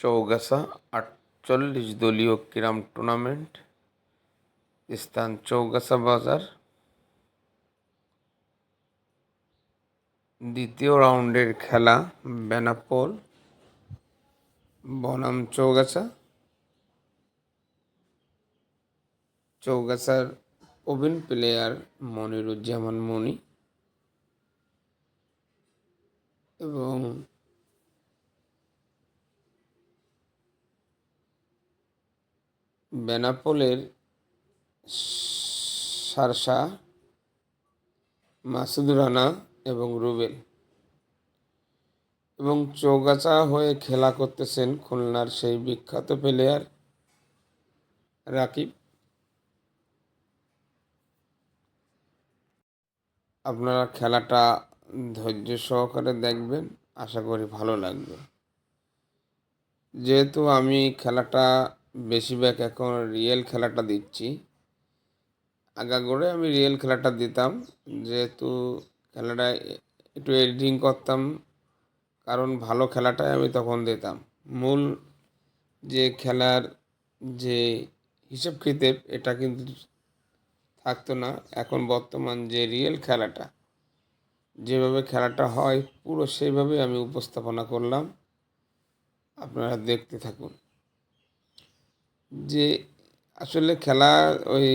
চৌগাছা আটচল্লিশ দলীয় ক্রীড়া টুর্নামেন্ট, স্থান চৌগাছা বাজার। দ্বিতীয় রাউন্ডের খেলা বেনাপোল, বনাম চৌগাছা। চৌগাছার ওভেন প্লেয়ার মনিরুজ্জামান মনি এবং বেনাপোলের সারসা, মাসুদ রানা এবং রুবেল। এবং চৌগাছা হয়ে খেলা করতেছেন খুলনার সেই বিখ্যাত প্লেয়ার রাকিব। আপনারা খেলাটা ধৈর্য সহকারে দেখবেন, আশা করি ভালো লাগবে। যেহেতু আমি খেলাটা বেশিরভাগ এখন রিয়েল খেলাটা দিচ্ছি আগাগোড়ে আমি রিয়েল খেলাটা দিতাম। যেহেতু খেলাটা একটু এডিটিং করতাম, কারণ ভালো খেলাটাই আমি তখন দিতাম। মূল যে খেলার যে হিসেব খিতেব এটা কিন্তু থাকতো না। এখন বর্তমান যে রিয়েল খেলাটা, যেভাবে খেলাটা হয়, পুরো সেইভাবে আমি উপস্থাপনা করলাম। আপনারা দেখতে থাকুন। যে আসলে খেলা ওই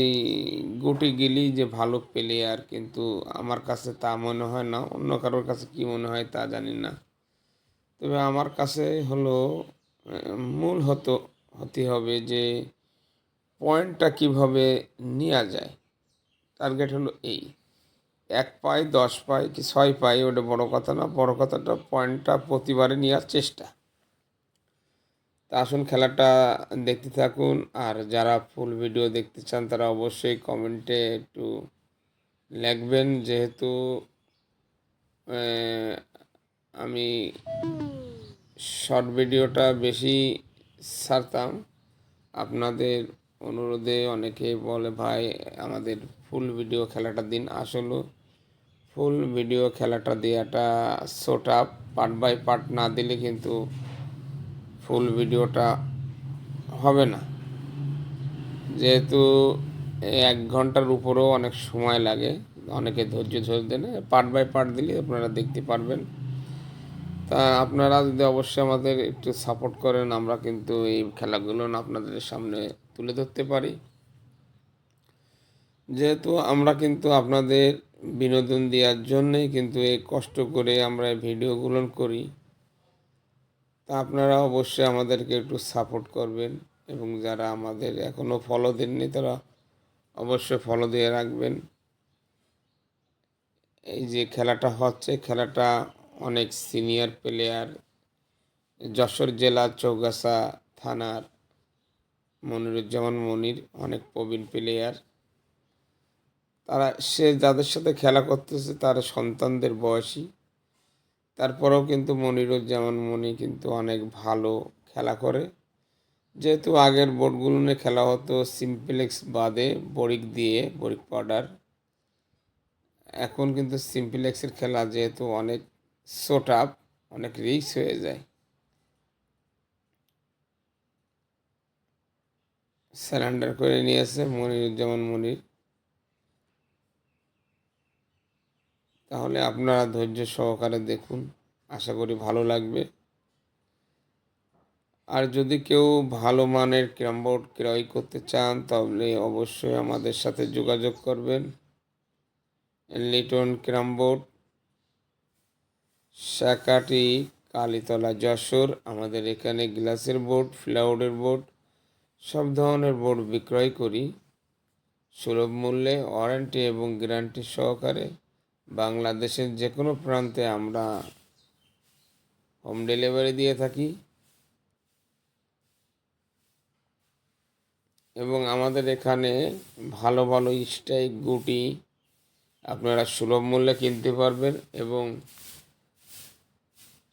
গুটি গিলি যে ভালো প্লেয়ার কিন্তু আমার কাছে তা মনে হয় না। অন্য কারোর কাছে কি মনে হয় তা জানি না। তবে আমার কাছে হলো, মূল হতো, হতে হবে যে পয়েন্টটা কীভাবে নেওয়া যায়। টার্গেট হলো এই। এক পাই দশ পাই কি ছয় পাই ওটা বড় কথা না। বড় কথাটা পয়েন্টটা প্রতিবারে নেওয়ার চেষ্টা। তা আসুন খেলাটা দেখতে থাকুন। আর যারা ফুল ভিডিও দেখতে চান, তারা অবশ্যই কমেন্টে একটু লিখবেন। যেহেতু আমি শর্ট ভিডিওটা বেশি ছাড়তাম। আপনাদের অনুরোধে অনেকে বলে, ভাই, আমাদের ফুল ভিডিও খেলাটা দিন। আসলে ফুল ভিডিও খেলাটা দেওয়াটা ছোটা পার্ট বাই পার্ট না দিলে কিন্তু ফুল ভিডিওটা হবে না। যেহেতু এক ঘণ্টার উপরেও অনেক সময় লাগে, অনেকে ধৈর্য ধরতে না পার্ট বাই পার্ট দিলে আপনারা দেখতে পারবেন। তা আপনারা যদি অবশ্যই আমাদের একটু সাপোর্ট করেন, আমরা কিন্তু এই খেলাগুলো আপনাদের সামনে তুলে ধরতে পারি। যেহেতু আমরা কিন্তু আপনাদের বিনোদন দেওয়ার জন্যই কিন্তু এই কষ্ট করে আমরা ভিডিওগুলো করি। তা আপনারা অবশ্যই আমাদেরকে একটু সাপোর্ট করবেন এবং যারা আমাদের এখনও ফলো দেননি তারা অবশ্যই ফলো দিয়ে রাখবেন। এই যে খেলাটা হচ্ছে, খেলাটা অনেক সিনিয়র প্লেয়ার যশোর জেলা চৌগাছা থানার মনিরুজ্জামান মনির, অনেক প্রবীণ প্লেয়ার তারা সে যাদের সাথে খেলা করতেছে তার সন্তানদের বয়সী। তারপরেও কিন্তু মনিরুজ্জামান মনি কিন্তু অনেক ভালো খেলা করে। যেহেতু আগের বোর্ডগুলো নিয়ে খেলা হতো সিম্পলেক্স বাদে বরিক দিয়ে বরিক পাউডার এখন কিন্তু সিম্পলেক্সের খেলা যেহেতু অনেক শোট আপ অনেক রিক্স হয়ে যায়। স্যালেন্ডার করে নিয়েছে মনিরুজ্জামান মনির। তাহলে আপনারা ধৈর্য সহকারে দেখুন। আশা করি ভালো লাগবে। আর যদি কেউ ভালো মানের ক্যারাম বোর্ড ক্রয় করতে চান, তাহলে অবশ্যই আমাদের সাথে যোগাযোগ করবেন। Liton carrom board Shakati Kalitala, Jashore. আমাদের এখানে গ্লাসের বোর্ড ফ্লাউডের বোর্ড, সব ধরনের বোর্ড বিক্রয় করি। সুলভ মূল্যে ওয়ারেন্টি এবং গ্যারান্টি সহকারে বাংলাদেশের যে কোনো প্রান্তে আমরা হোম ডেলিভারি দিয়ে থাকি। এবং আমাদের এখানে ভালো ভালো স্টাইক গুটি আপনারা সুলভ মূল্যে কিনতে পারবেন এবং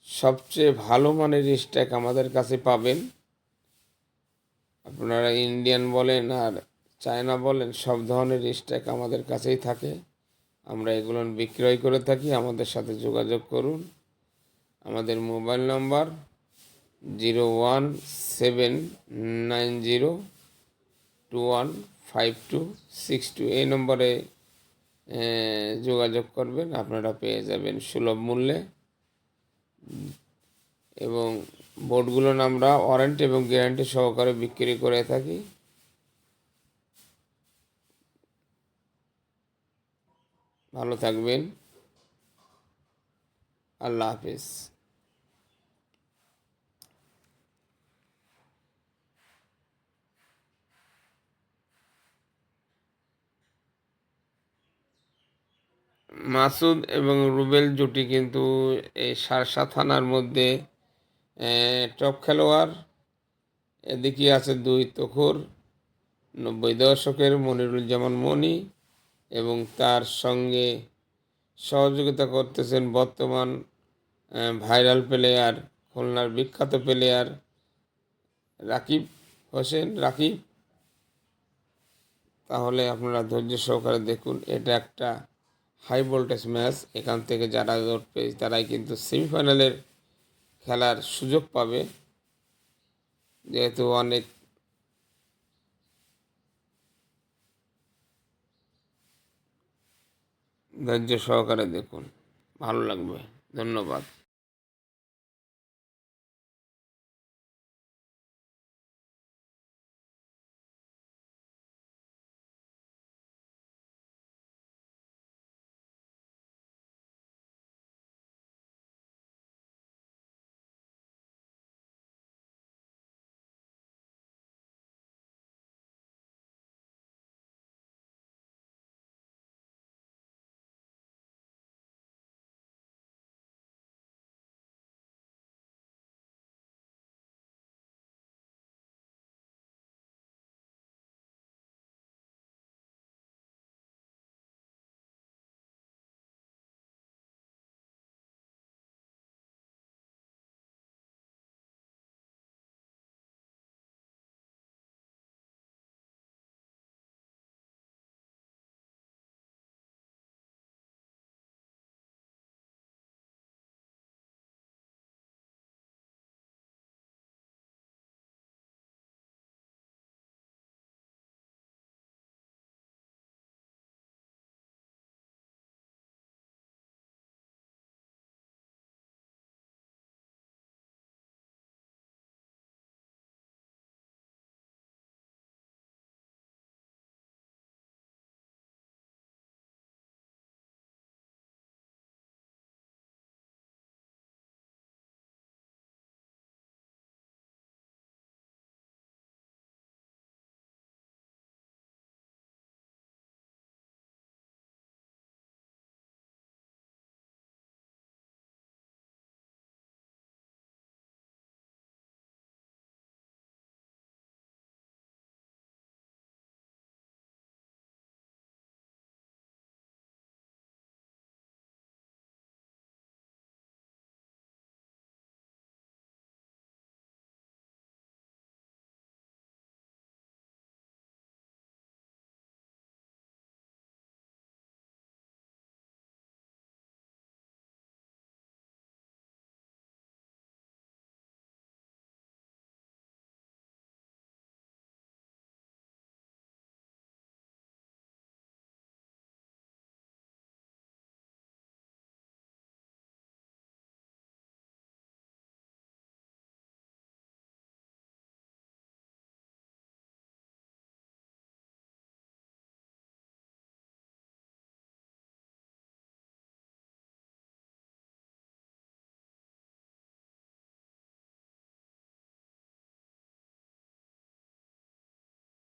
সবচেয়ে ভালো মানের স্ট্যাক আমাদের কাছে পাবেন। আপনারা ইন্ডিয়ান বলেন আর চায়না বলেন, সব ধরনের স্ট্যাক আমাদের কাছেই থাকে। আমরা এগুলো বিক্রয় করে থাকি, আমাদের সাথে যোগাযোগ করুন। আমাদের mobile number zero one seven nine zero two one five two six two. এই নম্বরে যোগাযোগ করবেন, আপনারা পেয়ে যাবেন সুলভ মূল্যে। এবং বোর্ডগুলো আমরা ওয়ারেন্টি এবং গ্যারান্টি সহকারে বিক্রি করে থাকি। ভালো থাকবেন। আল্লাহ হাফিজ। মাসুদ এবং রুবেল জুটি কিন্তু এই সারসা থানার মধ্যে টপ খেলোয়াড়। এদিকে আছে দুই তখর, নব্বই দশকের মনিরুজ্জামান মনি। এবং তার সঙ্গে সহযোগিতা করতেছেন বর্তমান ভাইরাল প্লেয়ার, খুলনার বিখ্যাত প্লেয়ার রাকিব হোসেন। রাকিব, তাহলে আপনারা ধৈর্য সহকারে দেখুন, এটা একটা হাই ভোল্টেজ ম্যাচ এখান থেকে যারা উঠবে তারাই কিন্তু সেমিফাইনালের খেলার সুযোগ পাবে। যেহেতু অনেক ধৈর্য সহকারে দেখুন। ভালো লাগবে। ধন্যবাদ।